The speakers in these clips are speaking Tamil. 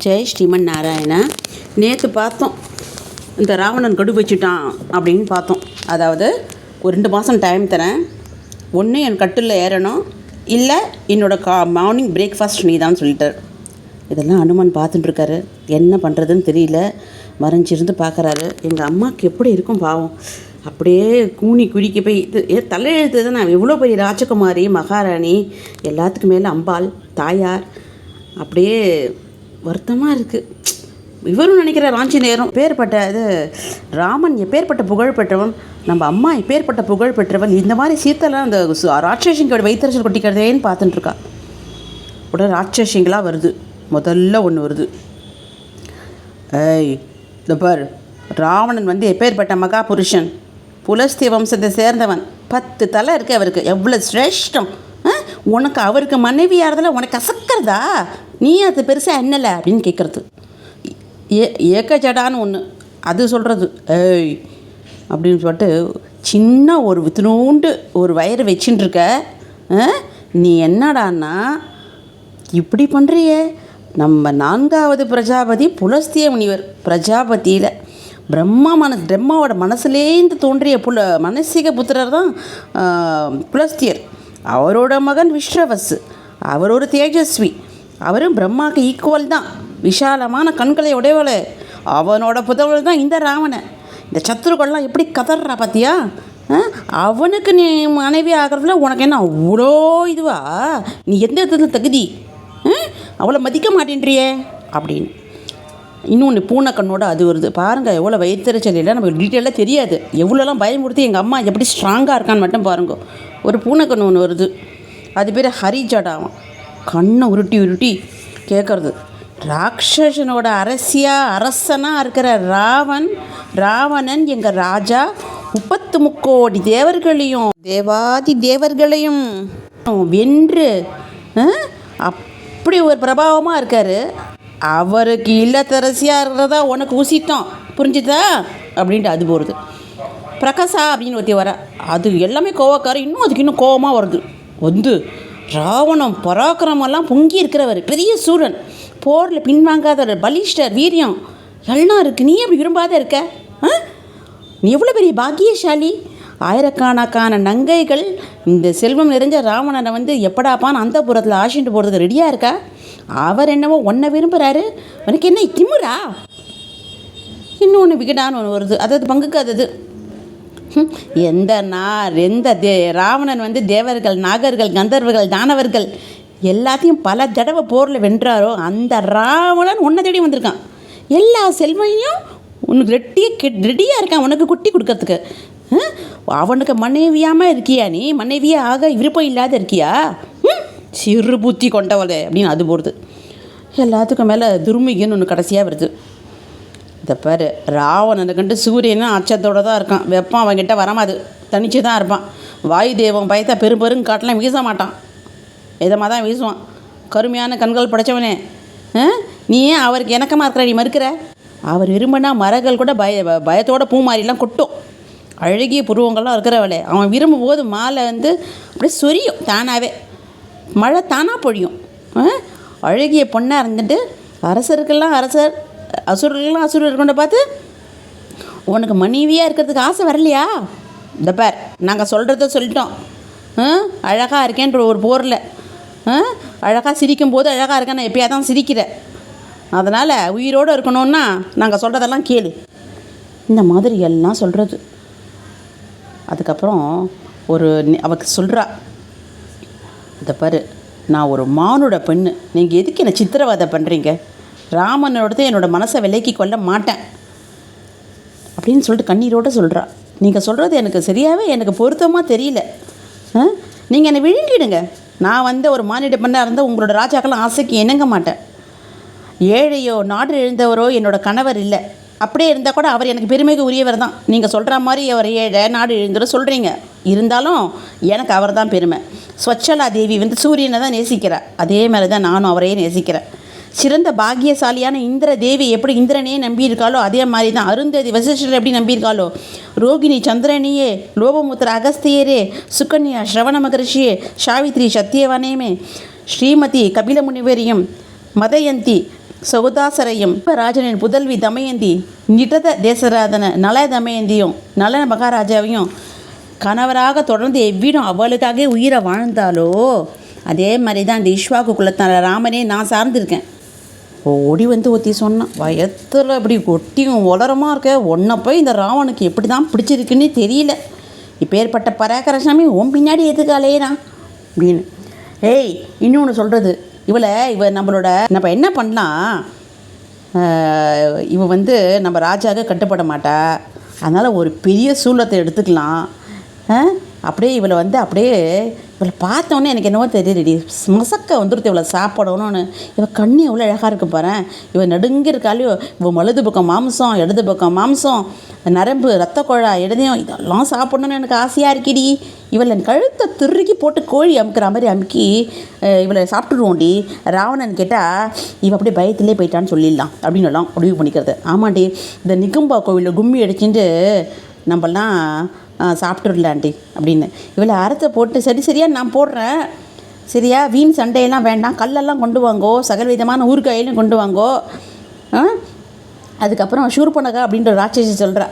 ஜெய் ஸ்ரீமன் நாராயண. நேற்று பார்த்தோம். இந்த ராவணன் கடு வச்சுட்டான் அப்படின்னு பார்த்தோம். அதாவது ஒரு ரெண்டு மாதம் டைம் தரேன். ஒன்று என் கட்டில் ஏறணும். இல்லை என்னோட கா மார்னிங் பிரேக்ஃபாஸ்ட் நீ தான் சொல்லிட்டார். இதெல்லாம் அனுமன் பார்த்துட்டுருக்காரு என்ன பண்ணுறதுன்னு தெரியல. மறைஞ்சிருந்து பார்க்குறாரு. எங்கள் அம்மாவுக்கு எப்படி இருக்கும் பாவம். அப்படியே கூனி குடிக்க போய் இது ஏ தலையெழுத்து நான் எவ்வளோ பெரிய ராஜகுமாரி மகாராணி எல்லாத்துக்கும் மேலே அம்பாள் தாயார் அப்படியே வருத்தமாக இருக்குது இவரும் நினைக்கிற ராஞ்சி நேரம் பேர்பட்ட இது ராமன் எப்பேற்பட்ட புகழ் பெற்றவன் நம்ம அம்மா எப்பேற்பட்ட புகழ் பெற்றவன் இந்த மாதிரி சீத்தெல்லாம் அந்த ராட்சசிங்கோட ராட்சசிங்களோட வைத்தறிச்சல் கொட்டிக்கிறதேன்னு பார்த்துட்டு இருக்கா. உடனே ராட்சசிங்களாக வருது. முதல்ல ஒன்று வருது. ஏய் இந்த பார். ராவணன் வந்து எப்பேற்பட்ட மகா புருஷன் புலஸ்தி வம்சத்தை சேர்ந்தவன். பத்து தலை இருக்கு அவருக்கு. எவ்வளோ சிரேஷ்டம். உனக்கு அவருக்கு மனைவியாகிறதுல உனக்கு கசக்கிறதா நீ அது பெருசாக என்னல அப்படின்னு கேட்குறது ஏ ஏக்கச்சடான்னு ஒன்று அது சொல்கிறது ஏய் அப்படின்னு சொல்லிட்டு சின்ன ஒரு வித்தினூண்டு ஒரு வயரை வச்சுட்டு இருக்க ஆ? நீ என்னடான்னா இப்படி பண்ணுறிய நம்ம நான்காவது பிரஜாபதி புலஸ்திய முனிவர். பிரஜாபதியில் பிரம்மா மன பிரம்மாவோட மனசுலேருந்து தோன்றிய புல மனசிக புத்திரர் தான் புலஸ்தியர். அவரோட மகன் விஸ்ரவசு அவர் ஒரு தேஜஸ்வி அவரும் பிரம்மாவுக்கு ஈக்குவல் தான். விஷாலமான கண்களை உடையவளே. அவனோட புதவள் தான் இந்த ராவணன். இந்த சத்துருக்கள்லாம் எப்படி கதறா பார்த்தியா ஆ? அவனுக்கு நீ மனைவி ஆகிறதுல உனக்கு என்ன அவ்வளோ இதுவா? நீ எந்த இடத்துல தகுதி? ஆ? அவளை மதிக்க மாட்டேன்றியே அப்படின்னு. இன்னொன்று பூனைக்கண்ணோட அது வருது. பாருங்கள் எவ்வளோ வயிற்றுச்சல் இல்லை நமக்கு டீட்டெயிலாக தெரியாது. எவ்வளோலாம் பயமுறுத்தி எங்கள் அம்மா எப்படி ஸ்ட்ராங்காக இருக்கான்னு மட்டும் பாருங்க. ஒரு பூனைக்கண்ணு ஒன்று வருது. அது பேர் ஹரிஜடாவும் கண்ணை உருட்டி உருட்டி கேட்குறது ராட்சசனோட அரசியா அரசனாக இருக்கிற ராவன் ராவணன் எங்கள் ராஜா முப்பத்து முக்கோடி தேவர்களையும் தேவாதி தேவர்களையும் வென்று அப்படி ஒரு பிரபாவமாக இருக்கார். அவருக்கு இல்லத்தரசியாக இருக்கிறதா உனக்கு ஊசிட்டோம். புரிஞ்சுதா? அப்படின்ட்டு அது போகிறது பிரகாசா அப்படின்னு ஒருத்தி வர அது எல்லாமே கோவக்காரர். இன்னும் அதுக்கு இன்னும் கோவமாக வருது. வந்து ராவணம் பராக்கிரமெல்லாம் பொங்கி இருக்கிறவர். பெரிய சூரன். போரில் பின்வாங்காதவர் பலிஷ்டர் வீரியம். எல்லாம் இருக்குது நீ அப்படி விரும்பாத இருக்க? ஆ? நீ எவ்வளோ பெரிய பாக்கியசாலி? ஆயிரக்கணக்கான நங்கைகள் இந்த செல்வம் நிறைஞ்ச ராவணனை வந்து எப்படாப்பான்னு அந்த புறத்தில் ஆசிட்டு போகிறதுக்கு ரெடியாக இருக்கா? அவர் என்னவோ ஒன்றை விரும்புகிறாரு உனக்கு என்ன திமுறா இன்னொன்று விகடான்னு ஒன்று வருது. அதாவது பங்குக்கு அது எந்த நார் எந்த தே ராவணன் வந்து தேவர்கள் நாகர்கள் கந்தர்வர்கள் தானவர்கள் எல்லாத்தையும் பல தடவை போரில் வென்றாரோ அந்த ராவணன் உன்னை தேடி வந்திருக்கான். எல்லா செல்வையும் உனக்கு ரெட்டியாக கெட் ரெடியாக இருக்கான் உனக்கு குட்டி கொடுக்கறதுக்கு. அவனுக்கு மனைவியாமல் இருக்கியா நீ? மனைவியாக ஆக விருப்பம் இல்லாத இருக்கியா? சிறு புத்தி கொண்டவளே அப்படின்னு அது போடுது. எல்லாத்துக்கும் மேலே துர்மிகன்னு ஒன்று கடைசியாக வருது. இந்த பாரு ராவணனை கண்டு சூரியனும் அச்சத்தோடு தான் இருக்கான். வெப்பம் அவன்கிட்ட வரமாது தனிச்சு தான் இருப்பான். வாயு தெய்வம் பயத்தை பெரும் பெரும் காட்டெலாம் வீச மாட்டான். இதமாக தான் வீசுவான். கருமையான கண்கள் படைச்சவனே. நீ ஏன் அவருக்கு இணக்கமாக இருக்கிற? நீ மறுக்கிற? அவர் விரும்பினா மரங்கள் கூட பய பயத்தோட பூ மாதிரிலாம் கொட்டும். அழகிய புருவங்கள்லாம் இருக்கிறவளே. அவன் விரும்பும் போது மாலை வந்து அப்படியே சொரியும் தானாகவே மழை தானாக பொழியும். அழகிய பொண்ணாக இருந்துட்டு அரசருக்கெல்லாம் அரசர் அசுரர்கள்லாம் அசுரர் இருக்கணும் பார்த்து உனக்கு மனைவியாக இருக்கிறதுக்கு ஆசை வரலையா? இந்த பார் நாங்கள் சொல்கிறத சொல்லிட்டோம். அழகாக இருக்கேன்ற ஒரு போரில். அழகாக சிரிக்கும் போது அழகாக இருக்கேன் நான் தான் சிரிக்கிறேன் அதனால் உயிரோடு இருக்கணும்னா நாங்கள் சொல்கிறதெல்லாம் கேளு. இந்த மாதிரி எல்லாம் சொல்கிறது அதுக்கப்புறம் ஒரு அவக்கு சொல்கிறா இதை பாரு நான் ஒரு மானோட பெண்ணு. நீங்கள் எதுக்கு என்னை சித்திரவதை பண்ணுறீங்க ராமனோடது என்னோட மனசை விலக்கி கொள்ள மாட்டேன். அப்படின்னு சொல்லிட்டு கண்ணீரோடு சொல்கிறா நீங்கள் சொல்கிறது எனக்கு சரியாகவே எனக்கு பொருத்தமாக தெரியல. நீங்கள் என்னை விழுங்கிடுங்க. நான் வந்து ஒரு மானிட பெண்ணாக இருந்தால் உங்களோட ராஜாக்கெல்லாம் ஆசைக்கு இணங்க மாட்டேன். ஏழையோ நாடு எழுந்தவரோ என்னோட கணவர் இல்லை. அப்படியே இருந்தால் கூட அவர் எனக்கு பெருமைக்கு உரியவர் தான். நீங்கள் சொல்கிற மாதிரி அவர் ஏழை நாடு எழுந்தவரோ சொல்கிறீங்க இருந்தாலும் எனக்கு அவர் தான் பெருமை. ஸ்வச்சலா தேவி வந்து சூரியனை தான் நேசிக்கிறார் அதே மாதிரி தான் நானும் அவரையே நேசிக்கிறேன். சிறந்த பாக்கியசாலியான இந்திர தேவி எப்படி இந்திரனையே நம்பியிருக்காளோ அதே மாதிரி தான் அருந்ததி வசிஷ்டர் எப்படி நம்பியிருக்காளோ? ரோகிணி சந்திரனியே லோபமுத்திர அகஸ்தியரே சுக்கன்யா ஸ்ரவண மகரிஷியே சாவித்ரி சத்தியவனேமே ஸ்ரீமதி கபில முனிவரியும் மதயந்தி சௌதாசரையும் ராஜனின் புதல்வி தமயந்தி நிடத தேசராதன நல தமயந்தியும் நலன மகாராஜாவையும் கணவராக தொடர்ந்து எவ்விடம் அவளுக்காக உயிரை வாழ்ந்தாலோ அதே மாதிரி தான் இந்த இஷ்வாக்கு குலத்தான ராமனே நான் சார்ந்திருக்கேன். ஓடி வந்து ஒத்தி சொன்னான். வயத்தில் அப்படி கொட்டியும் உலரமாக இருக்க ஒன்றை போய் இந்த ராவனுக்கு எப்படி தான் பிடிச்சிருக்குன்னு தெரியல. இப்பேற்பட்ட பராக்கரசாமி உன் பின்னாடி எதுக்கு அலையிறான் அப்படின்னு. ஏய் இன்னொன்று சொல்கிறது இவளை இவ நம்மளோட நம்ம என்ன பண்ணலாம் ஆஹ், இவ வந்து நம்ம ராஜாவுக்கு கட்டுப்பட மாட்டா. அதனால் ஒரு பெரிய சூலத்தை எடுத்துக்கலாம். ஆ? அப்படியே இவளை வந்து அப்படியே இவளை பார்த்தோன்னே எனக்கு என்னவோ தெரியலடி மசக்க வந்துடுத்து இவளை சாப்பிடணும்னு. இவள் கண்ணு எவ்வளோ அழகாக இருக்கு பாரு இவள் நடுங்கி இருக்காலையோ இவ வலது பக்கம் மாம்சம் இடது பக்கம் மாம்சம் நரம்பு ரத்த குழா இடதையும் இதெல்லாம் சாப்பிடணும்னு எனக்கு ஆசையாக இருக்கிடி. இவளை கழுத்தை திருக்கி போட்டு கோழி அமுக்கிற மாதிரி அமுக்கி இவளை சாப்பிட்டுருவோண்டி ராவணன் கேட்டால் இவள் அப்படியே பயத்திலே போயிட்டான்னு சொல்லிடலாம். அப்படின்னு எல்லாம் முடிவு பண்ணிக்கிறது. ஆமாண்டி இந்த நிகும்பா கோவிலில் கும்மி அடிச்சுட்டு நம்மலாம் அஹ், அப்படின்னு. இவளை அறத்தை போட்டு சரி சரியா நான் போடுறேன். சரியா? வீண் சண்டையெல்லாம் வேண்டாம். கல்லெல்லாம் கொண்டு வாங்கோ. சகல விதமான ஊறுகாயிலும் கொண்டு வாங்கோ. ஆ? அதுக்கப்புறம் ஷூர்பனகா அப்படின்ற ராட்சசி சொல்கிறா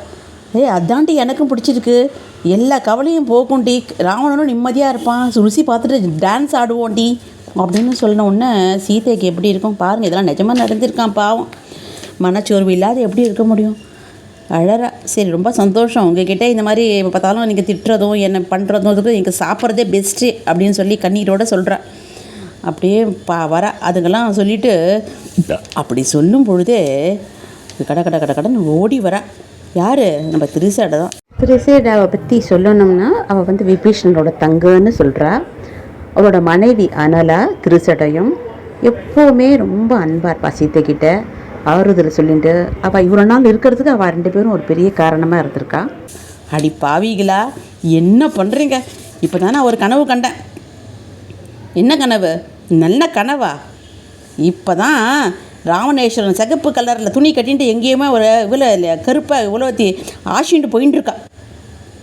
ஏய் அதாண்டி எனக்கும் பிடிச்சிருக்கு. எல்லா கவலையும் போக்கும்டி ராவணனும் நிம்மதியாக இருப்பான். ருசி பார்த்துட்டு டான்ஸ் ஆடுவோண்டி அப்படின்னு சொன்ன உடனே சீதைக்கு எப்படி இருக்கும்? பாருங்கள் இதெல்லாம் நிஜமாக நடந்திருக்கான் பாவம். மனச்சோர்வு இல்லாத எப்படி இருக்க முடியும்? அழறா. சரி ரொம்ப சந்தோஷம். உங்ககிட்ட இந்த மாதிரி எப்போ பார்த்தாலும் நீங்கள் திட்டுறதும் என்ன பண்ணுறதும் நீங்கள் சாப்பிட்றதே பெஸ்ட்டு அப்படின்னு சொல்லி கண்ணீரோட சொல்கிறா அப்படியே பா வர. அதுங்கெல்லாம் சொல்லிட்டு அப்படி சொல்லும் பொழுதே கட கட கட கடன்னு ஓடி வரா. யார்? நம்ம திருசாடை தான். திரிசேடாவை பற்றி சொல்லணும்னா அவள் வந்து விபீஷணனோட தங்கன்னு சொல்கிறா அவளோட மனைவி அனலா திருசடையும் எப்போவுமே ரொம்ப அன்பாக இருப்பா சீத்தைக்கிட்ட ஆறுதல் சொல்லிட்டு அவள் இவ்வளோ நாள் இருக்கிறதுக்கு அவள் ரெண்டு பேரும் ஒரு பெரிய காரணமாக இருந்திருக்கா? அடி பாவிகளா என்ன பண்ணுறீங்க இப்போ தானே ஒரு கனவு கண்டேன். என்ன கனவு? நல்ல கனவா? இப்போ தான் ராவணேஸ்வரன் சிகப்பு கலரில் துணி கட்டின்ட்டு எங்கேயுமே ஒரு இவ்வளோ கருப்பை இவ்வளோத்தி ஆசின்ட்டு போயின்னு இருக்கா.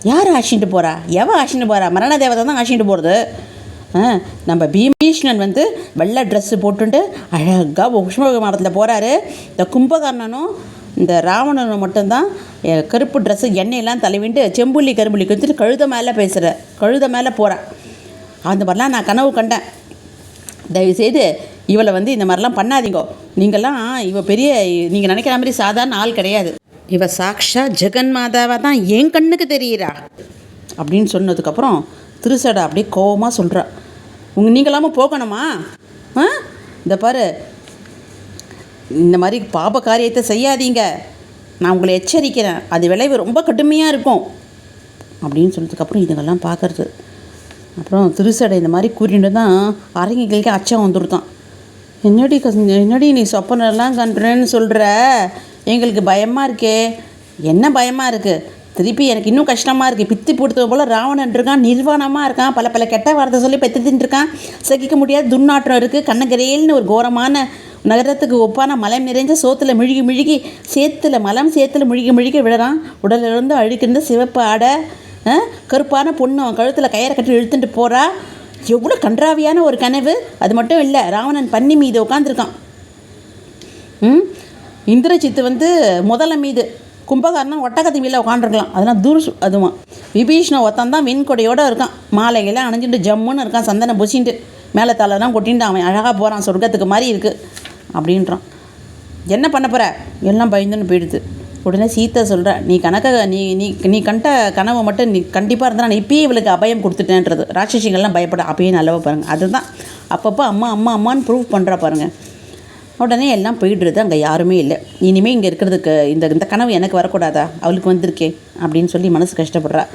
யார் ஆசின்ட்டு போகிறா எவன் ஆசின்ட்டு போகிறா மரண தேவதை தான் ஆசின்ட்டு போகிறது நம்ம பீமீஷ்ணன் வந்து வெள்ளை ட்ரெஸ்ஸு போட்டுட்டு அழகாக உஷ்மக மாடத்தில் போகிறாரு இந்த கும்பகர்ணனும் இந்த ராவணனும் மட்டும்தான் கருப்பு ட்ரெஸ்ஸு எண்ணெயெல்லாம் தலைவிண்டு செம்புள்ளி கரும்புள்ளி கொடுத்துட்டு கழுத மேலே பேசுகிற கழுத மேலே போகிறேன் அந்த மாதிரிலாம் நான் கனவு கண்டேன். தயவுசெய்து இவளை வந்து இந்த மாதிரிலாம் பண்ணாதீங்கோ. நீங்கள்லாம் இவ பெரிய நீங்கள் நினைக்கிற மாதிரி சாதாரண ஆள் கிடையாது. இவ சாக்ஷா ஜெகன் மாதாவாக தான் என் கண்ணுக்கு தெரியிறா. அப்படின்னு சொன்னதுக்கப்புறம் திருசடை அப்படியே கோபமாக சொல்கிறா உங்கள் நீங்களாமல் போகணுமா? ஆ? இந்த பாரு. இந்த மாதிரி பாப காரியத்தை செய்யாதீங்க. நான் உங்களை எச்சரிக்கிறேன். அது விளைவு ரொம்ப கடுமையாக இருக்கும். அப்படின்னு சொன்னதுக்கப்புறம் இதுங்கெல்லாம் பார்க்குறது அப்புறம் திருசடை இந்த மாதிரி கூறிட்டு தான் அரங்கிகளுக்கு அச்சம் வந்துருதான். என்னடி என்னடி நீ சொப்பனெல்லாம் கண்டுறேன்னு சொல்கிற எங்களுக்கு பயமாக இருக்கே. என்ன பயமாக இருக்குது திருப்பி எனக்கு இன்னும் கஷ்டமாக இருக்குது பித்தி பிடித்தது போல் ராவணன் இருக்கான் நிர்வாணமாக இருக்கான் பல பல கெட்ட வார்த்தை சொல்லி பெத்துட்டு இருக்கான். சகிக்க முடியாத துர்நாற்றம் இருக்குது கண்ணகரேல்னு ஒரு கோரமான நகரத்துக்கு ஒப்பான மலம் நிறைஞ்ச சோத்தில் முழுகி முழுகி சேத்துல மலம் சேத்துல முழுகி முழுகி விழறான். உடலிலிருந்து அழுக்கிருந்த சிவப்பு ஆடை கருப்பான பொண்ணு அவன் கழுத்தில் கயிறை கட்டி இழுத்துட்டு போகிறா எவ்வளோ கன்றாவியான ஒரு கனவு. அது மட்டும் இல்லை ராவணன் பன்னி மீது உட்காந்துருக்கான் ம்? இந்திரஜித்து வந்து முதல மீது கும்பகாரனா ஒட்டக்கத்தி மீதில் உட்காந்துருக்கலாம் அதெல்லாம் தூர் அதுவும். விபீஷ்ண ஒத்தன் தான் வெண்கொடையோடு இருக்கான். மாலைகள்லாம் அணிஞ்சுட்டு ஜம்முன்னு இருக்கான். சந்தனை பூசிட்டு மேலே தலைலாம் கொட்டின்ட்டு அவன் அழகாக போகிறான் சொர்க்கத்துக்கு மாதிரி இருக்குது அப்படின்றான். என்ன பண்ண போகிற எல்லாம் பயந்துன்னு போயிடுது. உடனே சீத்தை சொல்கிற நீ கணக்க நீ நீ நீ கண்ட கனவை மட்டும் நீ கண்டிப்பாக இருந்தால் நான் இப்பயே இவளுக்கு அபயம் கொடுத்துட்டேன்றது. ராட்சசிகள்லாம் பயப்பட அப்பயே நல்லவா பாருங்கள் அதுதான். அப்பப்போ அம்மா அம்மா அம்மான்னு ப்ரூவ் பண்ணுறா பாருங்கள் உடனே எல்லாம் போயிடுறது அங்கே யாருமே இல்லை. இனிமேல் இங்கே இருக்கிறதுக்கு இந்த இந்த கனவு எனக்கு வரக்கூடாதா? அவளுக்கு வந்திருக்கே அப்படின்னு சொல்லி மனசு கஷ்டப்படுறா.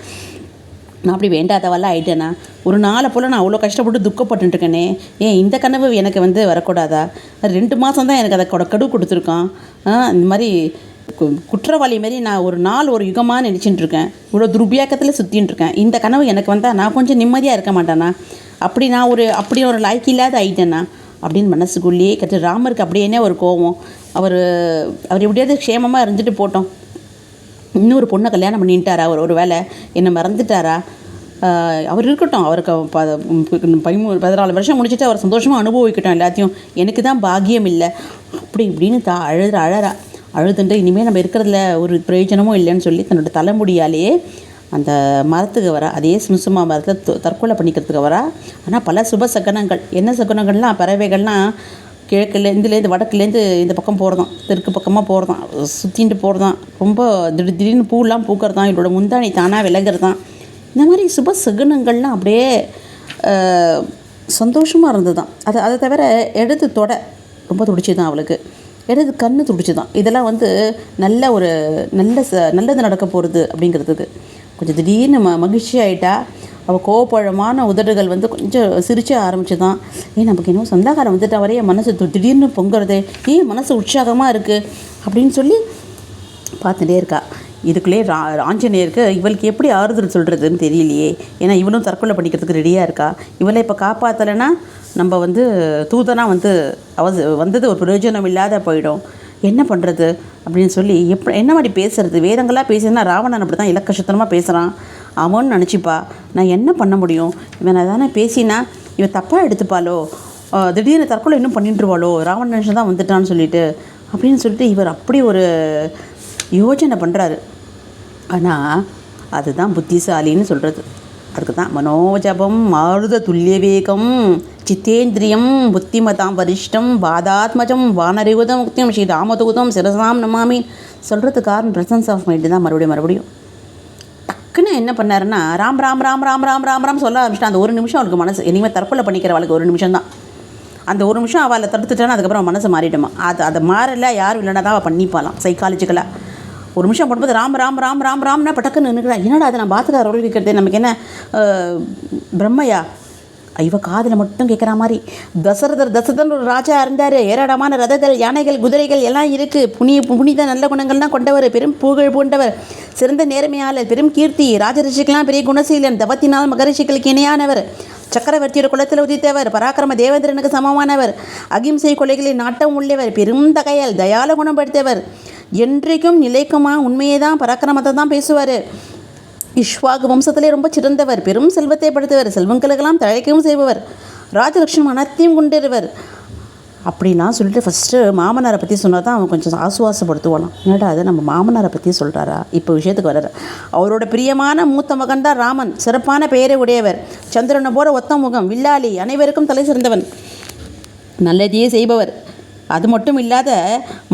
நான் அப்படி வேண்டாதவெல்லாம் ஆயிட்டேனா? ஒரு நாளை போல் நான் அவ்வளோ கஷ்டப்பட்டு துக்கப்பட்டுருக்கேனே ஏன் இந்த கனவு எனக்கு வந்து வரக்கூடாதா? ரெண்டு மாதம் தான் எனக்கு அதை கொட கடு கொடுத்துருக்கான். இந்த மாதிரி கு- குற்றவாளி மாரி நான் ஒரு நாள் ஒரு யுகமாக நினச்சிட்டு இருக்கேன் இவ்வளோ துர்பியாக்கத்தில் சுற்றின்னு இருக்கேன் இந்த கனவு எனக்கு வந்தால் நான் கொஞ்சம் நிம்மதியாக இருக்க மாட்டேனா? அப்படி நான் ஒரு அப்படி ஒரு லாய்க்கு இல்லாத ஆயிட்டேனா? அப்படின்னு மனசுக்குள்ளேயே கற்று ராமருக்கு அப்படியே ஒரு கோவம்? அவர் அவர் எப்படியாவது க்ஷேமமாக இருந்துட்டு போட்டோம். இன்னொரு பொண்ணை கல்யாணம் பண்ணிட்டாரா? அவர் ஒரு வேலை என்னை மறந்துட்டாரா? அவர் இருக்கட்டும். அவருக்கு ப பதிமூணு பதினாலு வருஷம் முடிச்சுட்டு அவர் சந்தோஷமாக அனுபவிக்கட்டும் எல்லாத்தையும். எனக்கு தான் பாக்கியம் இல்லை. அப்படி இப்படின்னு தா அழுற அழறா அழுதுன்ட்டு இனிமேல் நம்ம இருக்கிறதுல ஒரு பிரயோஜனமும் இல்லைன்னு சொல்லி தன்னோட தலைமுடியாலேயே அந்த மரத்துக்கு வரா அதே சும்சுமா மரத்தில் தற்கொலை பண்ணிக்கிறதுக்கு வரா ஆனால் பல சுப சகனங்கள். என்ன சகுனங்கள்லாம் பறவைகள்லாம் கிழக்குலேருந்துலேருந்து வடக்குலேருந்து இந்த பக்கம் போகிறதாம் தெற்கு பக்கமாக போகிறதாம் சுற்றிட்டு போகிறதாம் ரொம்ப திடீர் திடீர்னு பூலாம் பூக்கிறதாம் இவரோட முந்தாணி தானாக விலகிறதாம் இந்த மாதிரி சுப சகுனங்கள்லாம் அப்படியே சந்தோஷமாக இருந்ததுதான். அது அதை தவிர எடுத்து தொட ரொம்ப துடிச்சுதான் அவளுக்கு. இடது கண்ணு துடிச்சுதான். இதெல்லாம் வந்து நல்ல ஒரு நல்ல ச நல்லது நடக்க போகிறது அப்படிங்கிறதுக்கு. கொஞ்சம் திடீர்னு ம மகிழ்ச்சி ஆகிட்டா அவள் கோவப்பழமான உதடுகள் வந்து கொஞ்சம் சிரிச்ச ஆரம்பிச்சுதான் ஏன் நமக்கு இன்னும் சொந்தக்காரன் வந்துட்டா வரைய மனசு திடீர்னு பொங்குறது. ஏன் மனசு உற்சாகமாக இருக்குது அப்படின்னு சொல்லி பார்த்துட்டே இருக்கா. இதுக்குள்ளேயே ரா ஆஞ்சநேயருக்கு இவளுக்கு எப்படி ஆறுதல் சொல்கிறதுன்னு தெரியலையே. ஏன்னா இவளும் தற்கொலை பண்ணிக்கிறதுக்கு ரெடியாக இருக்கா. இவளை இப்போ காப்பாற்றலைன்னா நம்ம வந்து தூதனாக வந்து அவ வந்தது ஒரு பிரயோஜனம் இல்லாத போயிடும். என்ன பண்ணுறது அப்படின்னு சொல்லி எப்ப என்ன மாதிரி பேசுறது? வேதங்களாக பேசுனா ராவணன் அப்படி தான் இலக்கஷத்தனமாக பேசுகிறான் அவன் நினச்சிப்பா. நான் என்ன பண்ண முடியும்? இவனை தானே பேசினா இவன் தப்பாக எடுத்துப்பாளோ? திடீர்னு தற்கொலை இன்னும் பண்ணிட்டுருவாளோ? ராவண நிமிஷம் தான் வந்துட்டான்னு சொல்லிட்டு. அப்படின்னு சொல்லிட்டு இவர் அப்படி ஒரு யோஜனை பண்ணுறாரு ஆனால் அதுதான் புத்திசாலின்னு சொல்கிறது அதுக்கு தான் மனோஜபம் மாருத துல்லிய வேகம் சித்தேந்திரியம் புத்திமதாம் வரிஷ்டம் பாதாத்மஜம் வானரிகுதம் முக்தியம் ஸ்ரீ ராமதூதம் சிரசாம் நமாமி. சொல்கிறது காரணம் பிரசன்ஸ் ஆஃப் மைண்டு தான் மறுபடியும் மறுபடியும். டக்குன்னு என்ன பண்ணாருன்னா ராம் ராம் ராம் ராம் ராம் ராம் ராம் சொல்ல ஆரம்பிச்சிட்டா அந்த ஒரு நிமிஷம் அவளுக்கு மனசு இனிமேல் தற்கொலை பண்ணிக்கிற அவளுக்கு ஒரு நிமிஷம் தான். அந்த ஒரு நிமிஷம் அவளை தடுத்துட்டானா அதுக்கப்புறம் மனசு மாறிடுமா. அது அதை மாறல யாரும் இல்லைனா தான் அவள் பண்ணிப்பாலாம் சைக்காலஜிக்கலாக ஒரு நிமிஷம் போடும்போது ராம் ராம் ராம் ராம் ராம்னா பட்டக்குன்னு நினைக்கிறா என்னடா அதை நான் பாத்துக்கார ரோல் நமக்கு என்ன பிரம்மையா? இவ காதில் மட்டும் கேட்குற மாதிரி. தசரதர் தசரதன் ஒரு ராஜா இருந்தார். ஏராளமான ரதங்கள் யானைகள் குதிரைகள் எல்லாம் இருக்குது புனி புனித நல்ல குணங்கள்லாம் கொண்டவர். பெரும் புகழ் பூண்டவர் சிறந்த நேர்மையாளர் பெரும் கீர்த்தி. ராஜரிஷிக்கெல்லாம் பெரிய குணசீலன். தவத்தினால் மகரிஷிகளுக்கு இணையானவர். சக்கரவர்த்தியோட குலத்தில் உதித்தவர் பராக்கிரம தேவேந்திரனுக்கு சமமானவர். அகிம்சை கொலைகளில் நாட்டம் உள்ளவர் பெரும் தகையால் தயால குணம் படுத்தவர் என்றைக்கும் நிலைக்குமா உண்மையை தான் பராக்கிரமத்தை தான் பேசுவார். இஷ்வாகு வம்சத்திலே ரொம்ப சிறந்தவர் பெரும் செல்வத்தை படுத்தவர் செல்வங்களுக்கெல்லாம் தழைக்கவும் செய்பவர். ராஜலட்சுமி அனைத்தையும் கொண்டிருவர் அப்படிலாம் சொல்லிட்டு ஃபஸ்ட்டு மாமனாரை பற்றி சொன்னால் தான் அவன் கொஞ்சம் ஆசுவாசப்படுத்துவானா என்னடா அது நம்ம மாமனாரை பற்றி சொல்கிறாரா இப்போ விஷயத்துக்கு வர்றாரு. அவரோட பிரியமான மூத்த மகன் தான் ராமன். சிறப்பான பெயரை உடையவர். சந்திரனை போல ஒத்த முகம். வில்லாளி. அனைவருக்கும் தலை சிறந்தவன். நல்லதையே செய்பவர். அது மட்டும் இல்லாத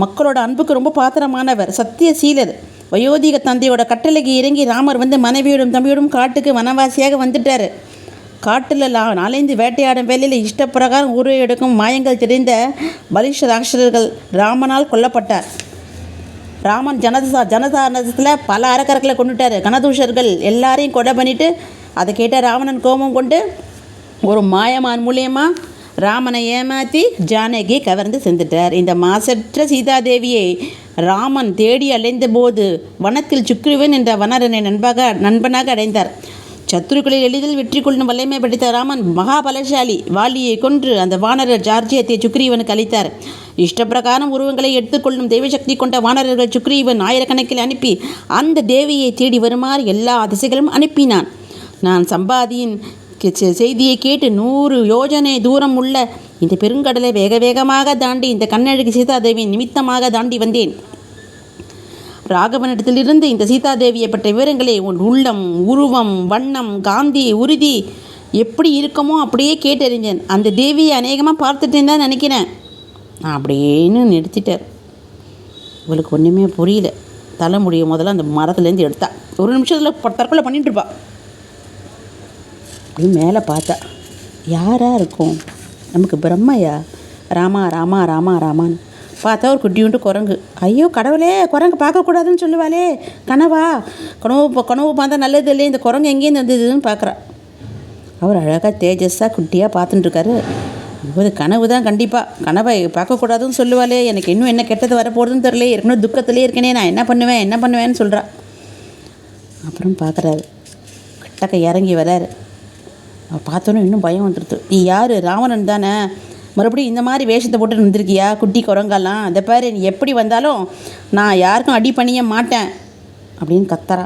மக்களோட அன்புக்கு ரொம்ப பாத்திரமானவர். சத்தியசீலர். வயோதிக தந்தையோட கட்டளைக்கு இறங்கி ராமர் வந்து மனைவியோடும் தம்பியோடும் காட்டுக்கு வனவாசியாக வந்துட்டார். காட்டில் லா வேட்டையாடும் வேலையில் இஷ்டப்பிரகாரம் உருவை எடுக்கும் மாயங்கள் தெரிந்த பலிஷ ராட்சசர்கள் ராமனால் கொல்லப்பட்டார். ராமன் ஜனதா ஜனதாரணத்தில் பல அறக்கறக்களை கொண்டுட்டார் கனதூஷர்கள் எல்லாரையும் கொலை பண்ணிட்டு அதை கேட்ட ராவணன் கோபம் கொண்டு ஒரு மாயமான் மூலியமாக ராமனை ஏமாற்றி ஜானகி கவர்ந்து சென்றுட்டார். இந்த மாசற்ற சீதாதேவியை ராமன் தேடி அலைந்த போது வனத்தில் சுக்ரீவன் என்ற வனரனை நண்பாக நண்பனாக அடைந்தார். சத்துருக்களில் எளிதில் வெற்றி கொள்ளும் வல்லமை படித்த ராமன் மகாபலசாலி வாலியை கொன்று அந்த வானரர் ஜார்ஜியத்தை சுக்ரீவனுக்கு அளித்தார். இஷ்டப்பிரகாரம் உருவங்களை எடுத்துக்கொள்ளும் தெய்வசக்தி கொண்ட வானரர்கள் சுக்ரீவன் ஆயிரக்கணக்கில் அனுப்பி அந்த தேவியை தேடி வருமாறு எல்லா திசைகளும் அனுப்பினான். நான் சம்பாதியின் செ- செய்தியை கேட்டு நூறு யோஜனை தூரம் உள்ள இந்த பெருங்கடலை வேக வேகமாக தாண்டி இந்த கண்ணழகி சீதாதேவியின் நிமித்தமாக தாண்டி வந்தேன். ராகவனிடத்திலிருந்து இந்த சீதாதேவியை பற்ற விவரங்களை உன் உள்ளம் உருவம் வண்ணம் காந்தி உறுதி எப்படி இருக்குமோ அப்படியே கேட்டறிஞ்சேன் அந்த தேவியை அநேகமாக பார்த்துட்டேன்னு தான் நினைக்கிறேன். அப்படின்னு நிறுத்திட்டார். இவளுக்கு ஒன்றுமே புரியல. தலைமுடிய முதல்ல அந்த மரத்துலேருந்து எடுத்தா. ஒரு நிமிஷத்தில் தற்கொலை பண்ணிட்டு இருப்பா. அப்படி மேலே பார்த்தா யாராக இருக்கும்? நமக்கு பிரம்மையா? ராமா ராமா ராமா ராமான்னு. பார்த்தா ஒரு குட்டியுண்டு குரங்கு. ஐயோ கடவுளே குரங்கு பார்க்கக்கூடாதுன்னு சொல்லுவாளே. கனவா? கனவு பா- கனவு பார்த்தா நல்லது இல்லையே இந்த குரங்கு எங்கேருந்து வந்ததுன்னு பார்க்குறா. அவர் அழகாக தேஜஸாக குட்டியாக பார்த்துட்டுருக்காரு இது கனவு தான் கண்டிப்பாக கனவை பார்க்கக்கூடாதுன்னு சொல்லுவாளே. எனக்கு இன்னும் என்ன கெட்டது வரப்போகுதுன்னு தெரியல. ஏற்கனவே துக்கத்துலேயே இருக்கேனே நான் என்ன பண்ணுவேன் என்ன பண்ணுவேன்னு சொல்கிறா அப்புறம் பார்க்குறாரு. கிட்டக்க இறங்கி வராரு. அவ பார்த்தோன்னே இன்னும் பயம் வந்துடுது நீ யார்? ராவணன் தானே? மறுபடியும் இந்த மாதிரி வேஷத்தை போட்டு வந்திருக்கியா? குட்டி குரங்கெல்லாம். அதை பாரு நீ எப்படி வந்தாலும் நான் யாருக்கும் அடி பண்ணிய மாட்டேன் அப்படின்னு கத்துறா.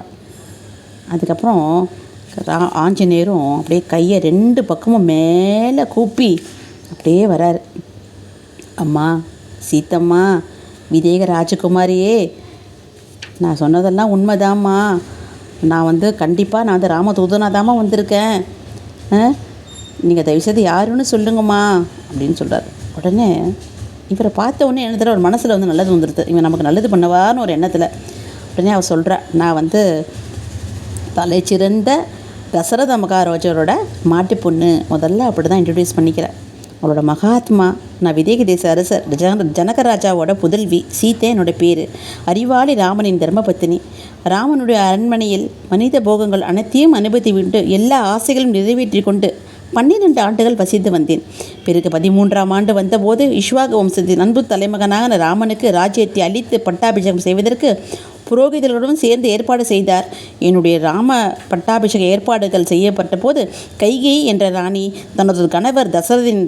அதுக்கப்புறம் ரா ஆஞ்சநேயரும் அப்படியே கையை ரெண்டு பக்கமும் மேலே கூப்பி அப்படியே வராரு. அம்மா சீத்தம்மா விதேக ராஜகுமாரியே நான் சொன்னதெல்லாம் உண்மைதாம்மா. நான் வந்து கண்டிப்பாக நான் வந்து ராமதூதனாக தாம்மா வந்திருக்கேன் நீங்கள் தயவுசெய்து யாருன்னு சொல்லுங்கம்மா அப்படின்னு சொல்கிறார் உடனே இவரை பார்த்த உடனே என்ன ஒரு மனசில் வந்து நல்லது வந்துடுது இவன் நமக்கு நல்லது பண்ணவான்னு ஒரு எண்ணத்தில் உடனே அவள் சொல்கிறா நான் வந்து தலை சிறந்த தசரத மகாராஜரோட மாட்டு பொண்ணு. முதல்ல அப்படி தான் இன்ட்ரடியூஸ் பண்ணிக்கிறேன் அவளோட மகாத்மா நான் விதேக தேச அரசர் ஜன ஜனகராஜாவோட புதல்வி சீத்தை என்னோட பேர். அறிவாளி ராமனின் தர்மபத்தினி. ராமனுடைய அரண்மனையில் மனித போகங்கள் அனைத்தையும் அனுபவித்து விட்டு எல்லா ஆசைகளும் நிறைவேற்றி கொண்டு பன்னிரெண்டு ஆண்டுகள் வசித்து வந்தேன். பிறகு பதிமூன்றாம் ஆண்டு வந்தபோது இஷ்வாக வம்சத்தின் அன்பு தலைமகனான ராமனுக்கு ராஜ்யத்தை அளித்து பட்டாபிஷேகம் செய்வதற்கு புரோகிதர்களுடன் சேர்ந்து ஏற்பாடு செய்தார். என்னுடைய ராம பட்டாபிஷேக ஏற்பாடுகள் செய்யப்பட்ட போது கைகேயி என்ற ராணி தனது கணவர் தசரதின்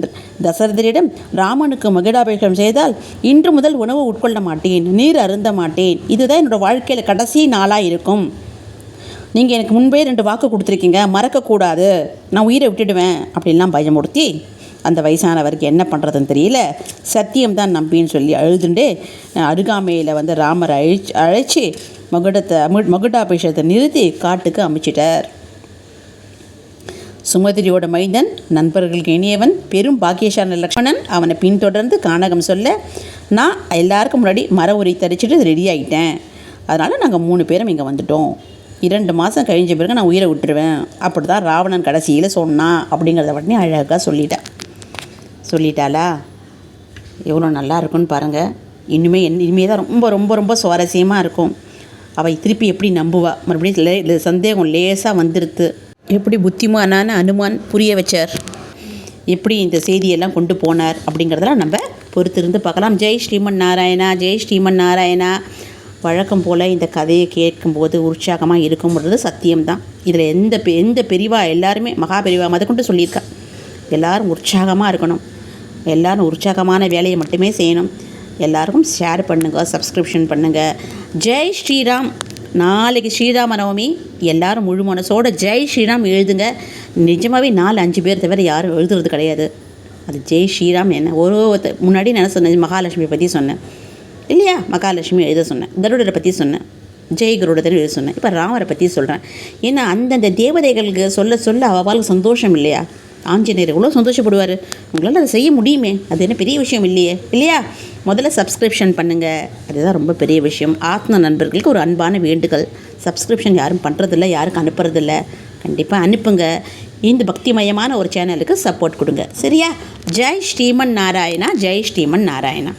தசரதரிடம் ராமனுக்கு மகிழாபிஷேகம் செய்தால் இன்று முதல் உணவு உட்கொள்ள மாட்டேன் நீர் அருந்த மாட்டேன். இதுதான் என்னோட வாழ்க்கையில் கடைசி நாளாக இருக்கும். நீங்கள் எனக்கு முன்பே ரெண்டு வாக்கு கொடுத்துருக்கீங்க மறக்கக்கூடாது. நான் உயிரை விட்டுடுவேன் அப்படின்லாம் பயமுறுத்தி அந்த வயசானவருக்கு என்ன பண்ணுறதுன்னு தெரியல. சத்தியம் தான் நம்பின்னு சொல்லி அழுதுண்டு அருகாமையில் வந்து ராமரை அழிச்சு அழைச்சி மகுடத்தை மகு- மகுடாபிஷேகத்தை நிறுத்தி காட்டுக்கு அமைச்சிட்டார். சுமதிரியோட மைந்தன் நண்பர்களுக்கு இனியவன் பெரும் பாக்கியசான லக்ஷ்மணன் அவனை பின்தொடர்ந்து கானகம் சொல்ல நான் எல்லாருக்கும் முன்னாடி மர உரி தரிச்சிட்டு ரெடி ஆகிட்டேன் அதனால் நாங்கள் மூணு பேரும் இங்கே வந்துட்டோம். இரண்டு மாதம் கழிஞ்ச பிறகு நான் உயிரை விட்டுருவேன். அப்படி தான் ராவணன் கடைசியில் சொன்னான் அப்படிங்கிறத உடனே அழகாக சொல்லிட்டேன். சொல்லிட்டாளா? எவ்வளோ நல்லா இருக்கும்னு பாருங்கள் இனிமே என்ன இனிமே தான் ரொம்ப ரொம்ப ரொம்ப சுவாரஸ்யமாக இருக்கும். அவள் திருப்பி எப்படி நம்புவா? மறுபடியும் லே- சந்தேகம் லேசாக வந்துடுது எப்படி புத்திமானான அனுமான் புரிய வச்சார்? எப்படி இந்த செய்தியெல்லாம் கொண்டு போனார்? அப்படிங்கிறதெல்லாம் நம்ம பொறுத்திருந்து பார்க்கலாம். ஜெய் ஸ்ரீமன் நாராயணா ஜெய் ஸ்ரீமன் நாராயணா. வழக்கம் போல் இந்த கதையை கேட்கும்போது உற்சாகமாக இருக்கும்ன்றது சத்தியம்தான். இதில் எந்த பெ- எந்த பெரிவா எல்லாருமே மகா பெரிவா மத கொண்டு சொல்லியிருக்கா. எல்லாரும் உற்சாகமாக இருக்கணும். எல்லாரும் உற்சாகமான வேலையை மட்டுமே செய்யணும். எல்லாருக்கும் ஷேர் பண்ணுங்கள் சப்ஸ்கிரிப்ஷன் பண்ணுங்கள் ஜெய் ஸ்ரீராம். நாளைக்கு ஸ்ரீராம நவமி. எல்லாரும் முழு மனசோட ஜெய் ஸ்ரீராம் எழுதுங்க. நிஜமாகவே நாலு அஞ்சு பேர் தவிர யாரும் எழுதுறது கிடையாது. அது ஜெய் ஸ்ரீராம் என்ன? ஒரு முன்னாடி நான் சொன்னேன் மகாலட்சுமி பற்றி சொன்னேன். இல்லையா? மகாலட்சுமி எழுத சொன்னேன். கருடரை பற்றி சொன்னேன். ஜெய் கருடத்தை எழுத சொன்னேன். இப்போ ராமரை பற்றி சொல்கிறேன் ஏன்னா அந்தந்த தேவதைகளுக்கு சொல்ல சொல்ல அவளுக்கு சந்தோஷம் இல்லையா? ஆஞ்சநேயர் எவ்வளோ சந்தோஷப்படுவார்? உங்களால் அதை செய்ய முடியுமே. அது என்ன பெரிய விஷயம் இல்லையே. இல்லையா? முதல்ல சப்ஸ்கிரிப்ஷன் பண்ணுங்கள் அதுதான் ரொம்ப பெரிய விஷயம். ஆத்ம நண்பர்களுக்கு ஒரு அன்பான வேண்டுகள். சப்ஸ்கிரிப்ஷன் யாரும் பண்ணுறதில்ல யாருக்கும் அனுப்புறதில்ல. கண்டிப்பாக அனுப்புங்க. இந்த பக்திமயமான ஒரு சேனலுக்கு சப்போர்ட் கொடுங்க. சரியா? ஜெய் ஸ்ரீமன் நாராயணா ஜெய் ஸ்ரீமன் நாராயணா.